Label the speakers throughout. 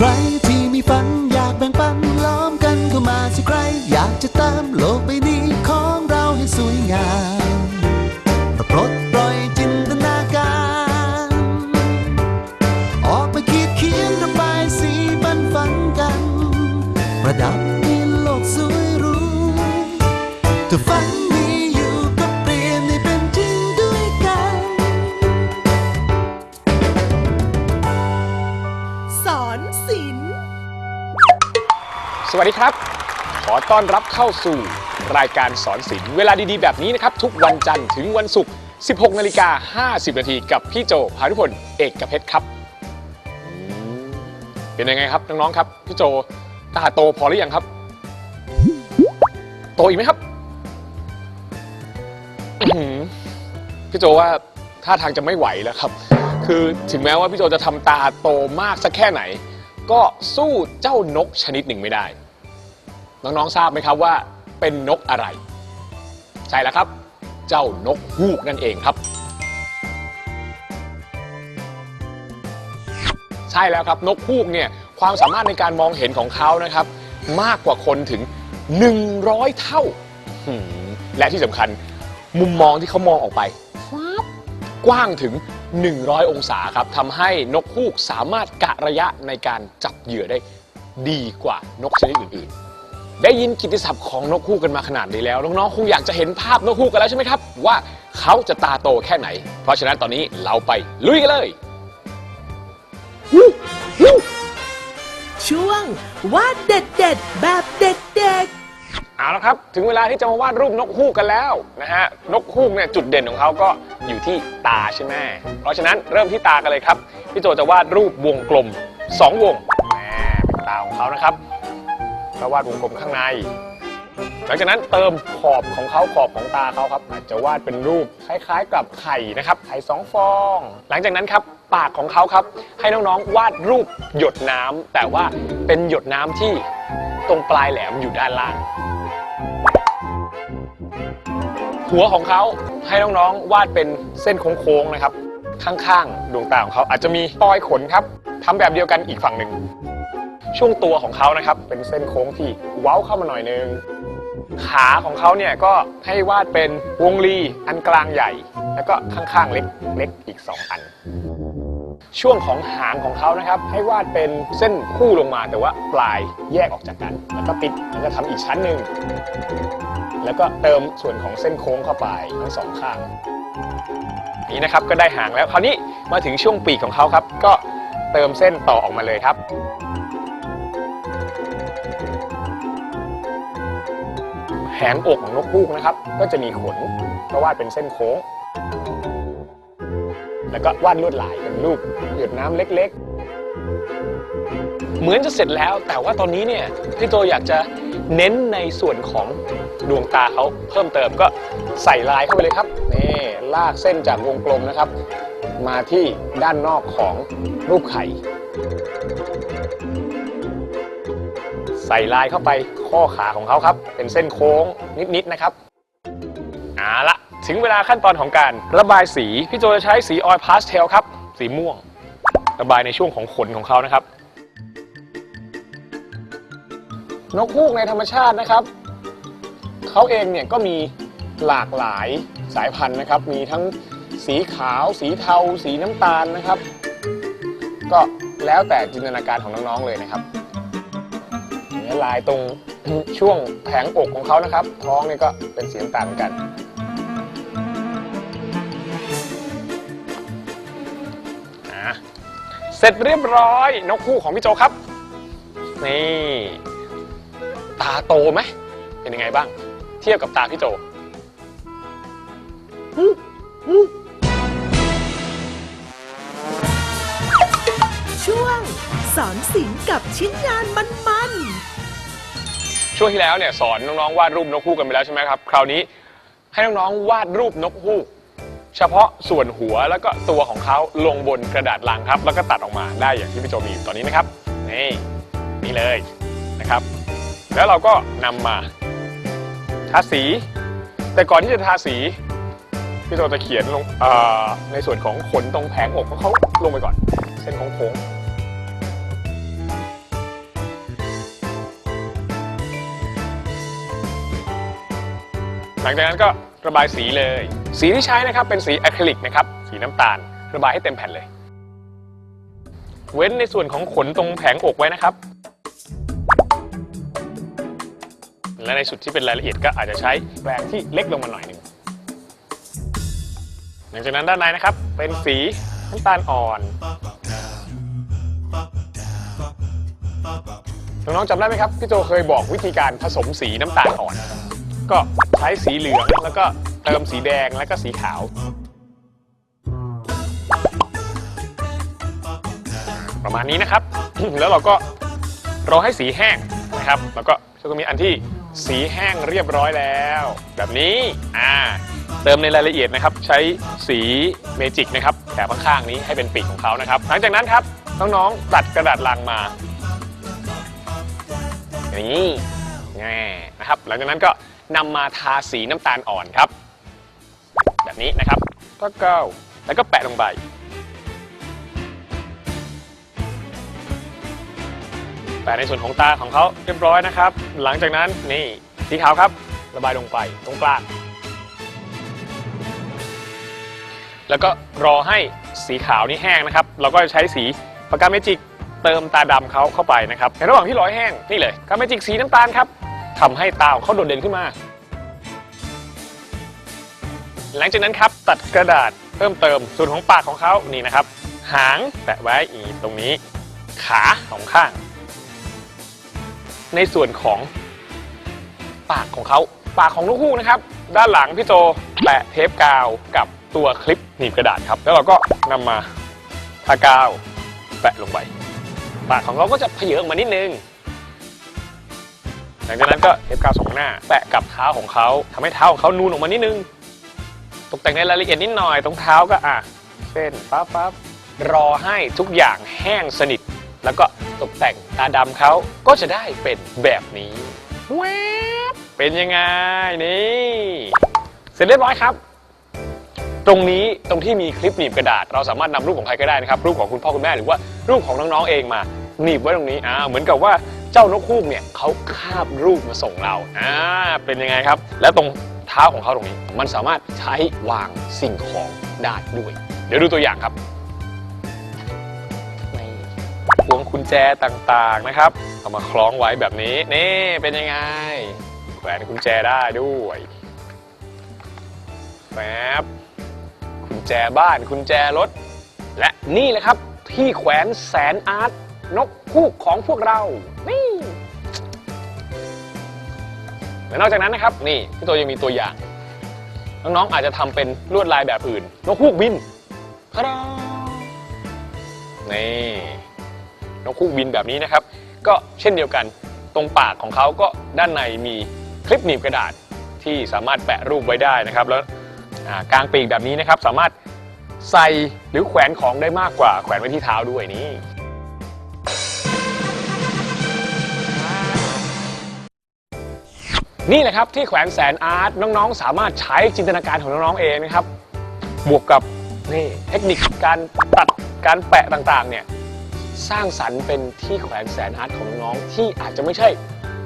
Speaker 1: ใครที่มีฝัน วัสดี
Speaker 2: ครับ ขอต้อนรับเข้าสู่รายการสอนศิลป์เวลาดีๆ แบบนี้นะครับ ทุกวันจันทร์ถึงวันศุกร์ 16 นาฬิกา 50 นาทีกับพี่โจพานุพลเอกเพชรครับ เป็นยังไงครับน้องๆครับ พี่โจตาโตพอหรือยังครับ โตอีกไหมครับพี่โจว่าท่าทางจะไม่ไหวแล้วครับ คือถึงแม้ว่าพี่โจจะทำตาโตมากสักแค่ไหน ก็สู้เจ้านกชนิดหนึ่งไม่ได้ น้องๆทราบไหมครับว่าเป็นนกอะไร ใช่แล้วครับ เจ้านกฮูกนั่นเองครับ ใช่แล้วครับนกฮูกเนี่ยความสามารถในการมองเห็นของเขานะครับ มากกว่าคนถึง 100 เท่าหืมและที่สำคัญมุมมองที่เขามองออกไปฟ้าบกว้างถึง 100 องศาครับทำให้นกฮูกสามารถกะระยะในการจับเหยื่อได้ดีกว่านกชนิดอื่นๆ ได้ยินกิตติศัพท์ของนกฮูกกันมาขนาดนี้แล้วน้องๆคงอยากจะเห็นภาพนกฮูกกันแล้วใช่ไหมครับ ว่าเขาจะตาโตแค่ไหน เพราะฉะนั้นตอนนี้เราไปลุยกันเลย
Speaker 3: ช่วงวาดเด็ดเด็ดๆแบบเด็กเด็ก
Speaker 2: เอาละครับ ถึงเวลาที่จะมาวาดรูปนกฮูกกันแล้วนะฮะนกฮูกเนี่ยจุดเด่นของเขาก็อยู่ที่ตาใช่ไหมเพราะฉะนั้นเริ่มที่ตากันเลยครับ พี่โจจะวาดรูปวงกลม 2 วงแหมเป็นตาของเขานะครับ แล้ววาดวงกลมข้างใน หลังจากนั้นเติมขอบของเขาขอบของตาเขาครับ อาจจะวาดเป็นรูปคล้ายๆ กับไข่นะครับไข่สองฟอง หลังจากนั้นครับปากของเขาครับ ให้น้องๆวาดรูปหยดน้ำแต่ว่าเป็นหยดน้ำที่ตรงปลายแหลมอยู่ด้านล่าง หัวของเขาให้น้องๆวาดเป็นเส้นโค้งๆนะครับ ข้างๆดวงตาของเขาอาจจะมีปลอยขนครับทำแบบเดียวกันอีกฝั่งหนึ่ง ช่วงตัวของเขานะครับเป็นเส้นโค้งที่เว้าเข้ามาหน่อยนึง ขาของเขาเนี่ยก็ให้วาดเป็นวงรีอันกลางใหญ่ แล้วก็ข้างๆเล็กเล็กอีก 2 อัน ช่วงของหางของเขานะครับ ให้วาดเป็นเส้นคู่ลงมาแต่ว่าปลายแยกออกจากกัน แล้วก็ปิดแล้วก็ทำอีกชั้นหนึ่งแล้วก็เติมส่วนของเส้นโค้งเข้าไปทั้งสองข้างนี่นะครับก็ได้หางแล้วคราวนี้มาถึงช่วงปีกของเขาครับ ก็เติมเส้นต่อออกมาเลยครับ แหงอกของนกฮูกนะครับ ก็จะมีขนก็วาดเป็นเส้นโค้ง แล้วก็วาดลวดลายเป็นรูปหยดน้ำเล็ก ๆ เหมือนจะเสร็จแล้ว แต่ว่าตอนนี้เนี่ยพี่โตอยากจะเน้นในส่วนของดวงตาเขาเพิ่มเติมก็ใส่ลายเข้าไปเลยครับนี่ลากเส้นจากวงกลมนะครับ มาที่ด้านนอกของรูปไข่ ใส่ลายเข้าไปข้อขาของเขาครับ เป็นเส้นโค้งนิดๆนะครับเอาละถึงเวลาขั้นตอนของการระบายสี พี่โจจะใช้สีออยล์พาสเทลครับ สีม่วง ระบายในช่วงของขนของเขานะครับ นกฮูกในธรรมชาตินะครับ เขาเองเนี่ยก็มีหลากหลายสายพันธุ์นะครับ มีทั้งสีขาว สีเทา สีน้ำตาลนะครับ ก็แล้วแต่จินตนาการของน้อง ๆ เลยนะครับ เนื้อลายตรงช่วงแผงอกของเขานะครับ ท้องนี่ก็เป็นสีน้ำตาลเหมือนกันเสร็จเรียบร้อยนกคู่ของพี่โจครับ นี่ ตาโตไหมเป็นยังไงบ้าง เทียบกับตาพี่โจ
Speaker 3: ช่วงสอนศิลป์กับชิ้นงานมันๆ
Speaker 2: ช่วงที่แล้วเนี่ยสอนน้องๆวาดรูปนกฮูกกันไปแล้วใช่ไหมครับ คราวนี้ให้น้องๆวาดรูปนกฮูก เฉพาะส่วนหัวแล้วก็ตัวของเขาลงบนกระดาษลังครับ แล้วก็ตัดออกมาได้อย่างที่พี่โจมีอยู่ตอนนี้นะครับนี่นี่เลยนะครับ แล้วเราก็นำมาทาสี แต่ก่อนที่จะทาสีพี่โจจะเขียนลงในส่วนของขนตรงแผงอกของเขาลงไปก่อน เส้นโค้งๆ หลังจากนั้นก็ระบายสีเลย สีที่ใช้นะครับเป็นสีอะคริลิกนะครับสีน้ำตาล ระบายให้เต็มแผ่นเลย เว้นในส่วนของขนตรงแผงอกไว้นะครับ และในสุดที่เป็นรายละเอียดก็อาจจะใช้แปรงที่เล็กลงมาหน่อยหนึ่งหลังจากนั้นด้านในนะครับเป็นสีน้ำตาลอ่อนน้องๆจำได้ไหมครับพี่โจเคยบอกวิธีการผสมสีน้ำตาลอ่อน ก็ ใช้สีเหลืองแล้วก็เติมสีแดงแล้วก็สีขาว ประมาณนี้นะครับ แล้วเราก็รอให้สีแห้งนะครับ แล้วก็จะมีอันที่สีแห้งเรียบร้อยแล้ว แบบนี้อ่าเติมในรายละเอียดนะครับ ใช้สีเมจิกนะครับแถบข้างๆนี้ให้เป็นปีกของเขานะครับ หลังจากนั้นครับน้องๆตัดกระดาษลังมาอย่างนี้แง่นะครับ หลังจากนั้นก็ นำมาทาสีน้ำตาลอ่อนครับ แบบนี้นะครับก็เก้าแล้วก็แปะลงไปแปะในส่วนของตาของเขาเรียบร้อยนะครับ หลังจากนั้นนี่สีขาวครับ ระบายลงไปตรงกลางแล้วก็รอให้สีขาวนี่แห้งนะครับ เราก็จะใช้สีปากกาเมจิกเติมตาดำเขาเข้าไปนะครับ ในระหว่างที่รอให้แห้งนี่เลยกาเมจิกสีน้ำตาลครับ ทำให้ตาของเขาโดดเด่นขึ้นมา หลังจากนั้นครับตัดกระดาษเพิ่มเติมส่วนของปากของเขานี่นะครับ หางแปะไว้อีตรงนี้ ขาสองข้าง ในส่วนของปากของเขาปากของนกฮูกนะครับ ด้านหลังพี่โจแปะเทปกาวกับตัวคลิปหนีบกระดาษครับ แล้วเราก็นำมาทากาวแปะลงไปปากของเราก็จะเพเยอออกมานิดนึง หลังจากนั้นก็เทปกาวสองหน้าแปะกับเท้าของเขาทำให้เท้าของเขานูนออกมานิดนึง ตกแต่งในรายละเอียดนิดหน่อยตรงเท้าก็อะเส้นปั๊บปั๊บรอให้ทุกอย่างแห้งสนิท แล้วก็ตกแต่งตาดำเขาก็จะได้เป็นแบบนี้แวบเป็นยังไงนี่ เสร็จเรียบร้อยครับตรงนี้ตรงที่มีคลิปหนีบกระดาษ เราสามารถนำรูปของใครก็ได้นะครับรูปของคุณพ่อคุณแม่หรือว่ารูปของน้องๆเองมาหนีบไว้ตรงนี้อ่าเหมือนกับว่า เจ้านกฮูกเนี่ยเขาคาบรูปมาส่งเราอ่าเป็นยังไงครับ แล้วตรงเท้าของเขาตรงนี้ มันสามารถใช้วางสิ่งของได้ด้วย เดี๋ยวดูตัวอย่างครับนี่พวงกุญแจต่างๆนะครับ เอามาคล้องไว้แบบนี้ นี่เป็นยังไง แขวนกุญแจได้ด้วยแป๊บกุญแจบ้านกุญแจรถ และนี่เลยครับที่แขวนแสนอาร์ต นกคู่ของพวกเรา นี่และนอกจากนั้นนะครับ นี่พี่ตัวยังมีตัวอย่าง น้องๆอาจจะทำเป็นลวดลายแบบอื่น นกฮูกบินคารานี่นกฮูกบินแบบนี้นะครับ ก็เช่นเดียวกันตรงปากของเขาก็ด้านในมีคลิปหนีบกระดาษที่สามารถแปะรูปไว้ได้นะครับ แล้วอ่ากลางปีกแบบนี้นะครับ สามารถใส่หรือแขวนของได้มากกว่าแขวนไว้ที่เท้าด้วยนี่ นี่แหละครับที่แขวนแสนอาร์ตน้องๆ สามารถใช้จินตนาการของน้องๆเองนะครับ บวกกับนี่เทคนิคการตัดการแปะต่างๆเนี่ยสร้างสรรค์เป็นที่แขวนแสนอาร์ตของน้องๆที่อาจจะไม่ใช่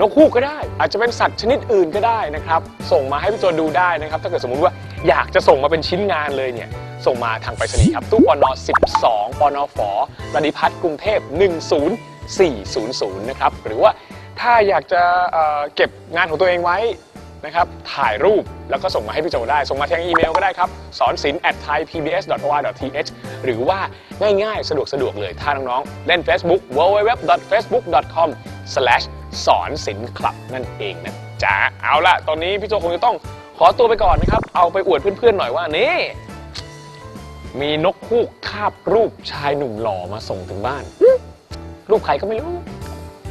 Speaker 2: นกฮูกก็ได้ อาจจะเป็นสัตว์ชนิดอื่นก็ได้นะครับ ส่งมาให้พี่โจดูได้นะครับ ถ้าเกิดสมมุติว่าอยากจะส่งมาเป็นชิ้นงานเลยเนี่ย ส่งมาทางไปรษณีย์ครับ ตู้ปน12ปนฝรดิพัฒน์กรุงเทพ 10400นะครับ หรือว่า ถ้าอยากจะเเก็บงานของตัวเองไว้นะครับ ถ่ายรูปแล้วก็ส่งมาให้พี่โจได้ ส่งมาทางอีเมลก็ได้ครับสอนศิลป์ at thaipbs.or.th หรือว่าง่ายๆ สะดวกสะดวกเลย ถ้าน้องๆ เล่น Facebook www.facebook.com สอนศิลป์คลับนั่นเองนะจ๊ะ เอาละตอนนี้พี่โจคงจะต้องขอตัวไปก่อนนะครับ เอาไปอวดเพื่อนๆหน่อยว่านี่มีนกฮูกคาบรูปชายหนุ่มหล่อมาส่งถึงบ้าน รูปใครก็ไม่รู้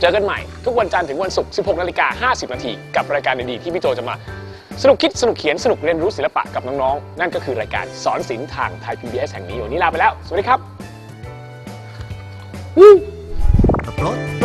Speaker 2: เจอกันใหม่ ทุกวันจันทร์ถึงวันศุกร์ 16 นาฬิกา 50 นาที กับรายการดีๆ ที่พี่โจจะมา สนุกคิดสนุกเขียนสนุกเรียนรู้ศิลปะกับน้องๆ นั่นก็คือรายการสอนศิลป์ทางไทย PBS แห่งนี้วันนี้ลาไปแล้ว สวัสดีครับ
Speaker 1: รถ